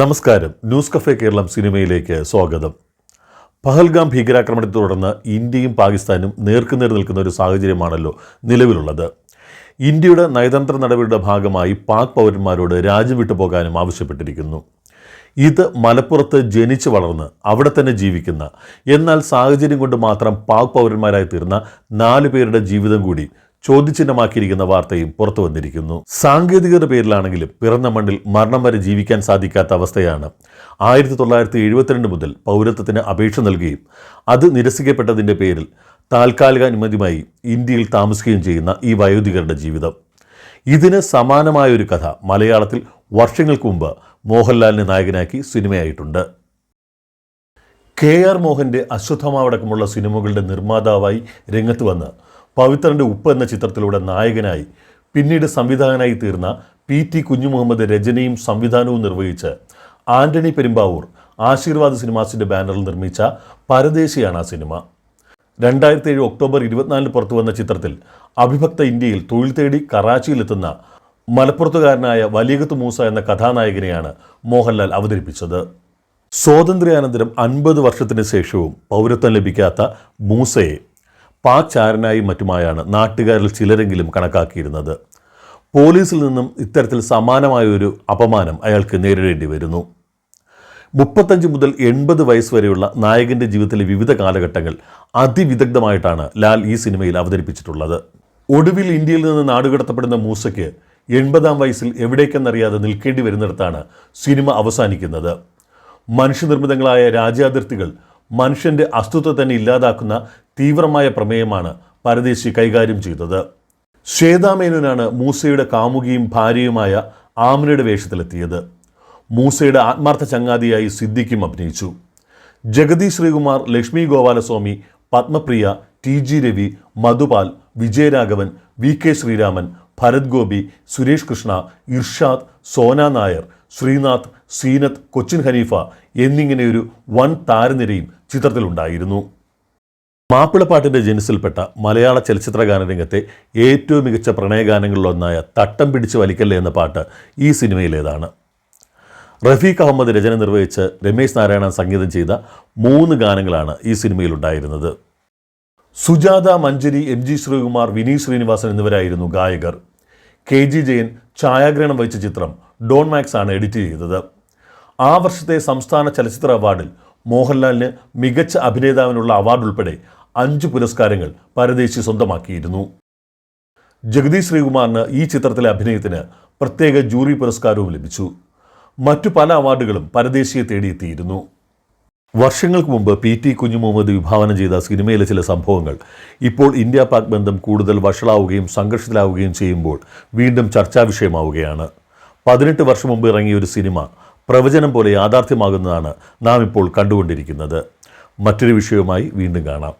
നമസ്കാരം. News cafe Keralam സിനിമയിലേക്ക് സ്വാഗതം. പഹൽഗാം ഭീകരാക്രമണത്തെ തുടർന്ന് ഇന്ത്യയും പാകിസ്ഥാനും നേർക്കുനേർ നിൽക്കുന്ന ഒരു സാഹചര്യമാണല്ലോ നിലവിലുള്ളത്. ഇന്ത്യയുടെ നയതന്ത്ര നടപടിയുടെ ഭാഗമായി പാക് പൗരന്മാരോട് രാജ്യം വിട്ടു പോകാനും ആവശ്യപ്പെട്ടിരിക്കുന്നു. ഇത് മലപ്പുറത്ത് ജനിച്ചു വളർന്ന് അവിടെ തന്നെ ജീവിക്കുന്ന എന്നാൽ സാഹചര്യം കൊണ്ട് മാത്രം പാക് പൗരന്മാരായി തീർന്ന നാല് പേരുടെ ജീവിതം കൂടി ചോദ്യചിഹ്നമാക്കിയിരിക്കുന്ന വാർത്തയും പുറത്തു വന്നിരിക്കുന്നു. സാങ്കേതികത പേരിലാണെങ്കിലും പിറന്ന മണ്ണിൽ മരണം വരെ ജീവിക്കാൻ സാധിക്കാത്ത അവസ്ഥയാണ്. ആയിരത്തി തൊള്ളായിരത്തി എഴുപത്തിരണ്ട് മുതൽ പൗരത്വത്തിന് അപേക്ഷ നൽകുകയും അത് നിരസിക്കപ്പെട്ടതിന്റെ പേരിൽ താൽക്കാലിക അനുമതിയുമായി ഇന്ത്യയിൽ താമസിക്കുകയും ചെയ്യുന്ന ഈ വയോധികരുടെ ജീവിതം. ഇതിന് സമാനമായ ഒരു കഥ മലയാളത്തിൽ വർഷങ്ങൾക്ക് മുമ്പ് മോഹൻലാലിനെ നായകനാക്കി സിനിമയായിട്ടുണ്ട്. കെ ആർ മോഹന്റെ അശ്വത്ഥമാവടക്കമുള്ള സിനിമകളുടെ നിർമ്മാതാവായി രംഗത്ത് വന്ന് പവിത്രന്റെ ഉപ്പ് എന്ന ചിത്രത്തിലൂടെ നായകനായി പിന്നീട് സംവിധായകനായി തീർന്ന പി ടി കുഞ്ഞുമുഹമ്മദ് രചനയും സംവിധാനവും നിർവഹിച്ച് ആന്റണി പെരുമ്പാവൂർ ആശീർവാദ് സിനിമാസിന്റെ ബാനറിൽ നിർമ്മിച്ച പരദേശിയാണ് ആ സിനിമ. രണ്ടായിരത്തി ഏഴ് ഒക്ടോബർ ഇരുപത്തിനാലിന് പുറത്തു വന്ന ചിത്രത്തിൽ അഭിഭക്ത ഇന്ത്യയിൽ തൊഴിൽ തേടി കറാച്ചിയിലെത്തുന്ന മലപ്പുറത്തുകാരനായ വലിയകത്ത് മൂസ എന്ന കഥാനായകനെയാണ് മോഹൻലാൽ അവതരിപ്പിച്ചത്. സ്വാതന്ത്ര്യാനന്തരം അൻപത് വർഷത്തിന് ശേഷവും പൗരത്വം ലഭിക്കാത്ത മൂസയെ പാക് ചാരനായും മറ്റുമായാണ് നാട്ടുകാരിൽ ചിലരെങ്കിലും കണക്കാക്കിയിരുന്നത്. പോലീസിൽ നിന്നും ഇത്തരത്തിൽ സമാനമായൊരു അപമാനം അയാൾക്ക് നേരിടേണ്ടി വരുന്നു. മുപ്പത്തഞ്ച് മുതൽ എൺപത് വയസ്സ് വരെയുള്ള നായകന്റെ ജീവിതത്തിലെ വിവിധ കാലഘട്ടങ്ങൾ അതിവിദഗ്ധമായിട്ടാണ് ലാൽ ഈ സിനിമയിൽ അവതരിപ്പിച്ചിട്ടുള്ളത്. ഒടുവിൽ ഇന്ത്യയിൽ നിന്ന് നാടുകടത്തപ്പെടുന്ന മൂസയ്ക്ക് എൺപതാം വയസ്സിൽ എവിടേക്കെന്നറിയാതെ നിൽക്കേണ്ടി വരുന്നിടത്താണ് സിനിമ അവസാനിക്കുന്നത്. മനുഷ്യനിർമ്മിതങ്ങളായ രാജ്യാതിർത്തികൾ മനുഷ്യന്റെ അസ്തിത്വം തന്നെ ഇല്ലാതാക്കുന്ന തീവ്രമായ പ്രമേയമാണ് പരദേശി കൈകാര്യം ചെയ്തത്. ശ്വേതാമേനോനാണ് മൂസയുടെ കാമുകിയും ഭാര്യയുമായ ആമനയുടെ വേഷത്തിലെത്തിയത്. മൂസയുടെ ആത്മാർത്ഥ ചങ്ങാതിയായി സിദ്ദിഖും അഭിനയിച്ചു. Jagathy Sreekumar Lakshmi Gopalaswamy Padmapriya T G Ravi Madhupal Vijayaraghavan V K Sreeraman Bharath Gopi Suresh Krishna Irshad Sona Nair Sreenath Zeenath Cochin Haneefa എന്നിങ്ങനെയൊരു വൻ താരനിരയും ചിത്രത്തിലുണ്ടായിരുന്നു. മാപ്പിളപ്പാട്ടിന്റെ ജനുസിൽപ്പെട്ട മലയാള ചലച്ചിത്ര ഗാനരംഗത്തെ ഏറ്റവും മികച്ച പ്രണയഗാനങ്ങളിലൊന്നായ തട്ടം പിടിച്ച് വലിക്കല്ലേ എന്ന പാട്ട് ഈ സിനിമയിലേതാണ്. റഫീഖ് അഹമ്മദ് രചന നിർവഹിച്ച് രമേശ് നാരായണൻ സംഗീതം ചെയ്ത മൂന്ന് ഗാനങ്ങളാണ് ഈ സിനിമയിലുണ്ടായിരുന്നത്. സുജാത മഞ്ജരി എം ജി ശ്രീകുമാർ വിനീത് ശ്രീനിവാസൻ എന്നിവരായിരുന്നു ഗായകർ. കെ ജി ജയൻ ഛായാഗ്രഹണം വഹിച്ച ചിത്രം ഡോൺ മാക്സ് ആണ് എഡിറ്റ് ചെയ്തത്. ആ വർഷത്തെ സംസ്ഥാന ചലച്ചിത്ര അവാർഡിൽ മോഹൻലാലിന് മികച്ച അഭിനേതാവിനുള്ള അവാർഡ് ഉൾപ്പെടെ അഞ്ച് പുരസ്കാരങ്ങൾ പരദേശി സ്വന്തമാക്കിയിരുന്നു. ജഗദീഷ് ശ്രീകുമാറിന് ഈ ചിത്രത്തിലെ അഭിനയത്തിന് പ്രത്യേക ജൂറി പുരസ്കാരവും ലഭിച്ചു. മറ്റു പല അവാർഡുകളും പരദേശിയെ തേടിയെത്തിയിരുന്നു. വർഷങ്ങൾക്ക് മുമ്പ് പി ടി കുഞ്ഞുമുഹമ്മദ് വിഭാവനം ചെയ്ത സിനിമയിലെ ചില സംഭവങ്ങൾ ഇപ്പോൾ ഇന്ത്യ പാക് ബന്ധം കൂടുതൽ വഷളാവുകയും സംഘർഷത്തിലാവുകയും ചെയ്യുമ്പോൾ വീണ്ടും ചർച്ചാ വിഷയമാവുകയാണ്. പതിനെട്ട് വർഷം മുമ്പ് ഇറങ്ങിയ ഒരു സിനിമ പ്രവചനം പോലെ യാഥാർത്ഥ്യമാകുന്നതാണ് നാം ഇപ്പോൾ കണ്ടുകൊണ്ടിരിക്കുന്നത്. മറ്റൊരു വിഷയവുമായി വീണ്ടും കാണാം.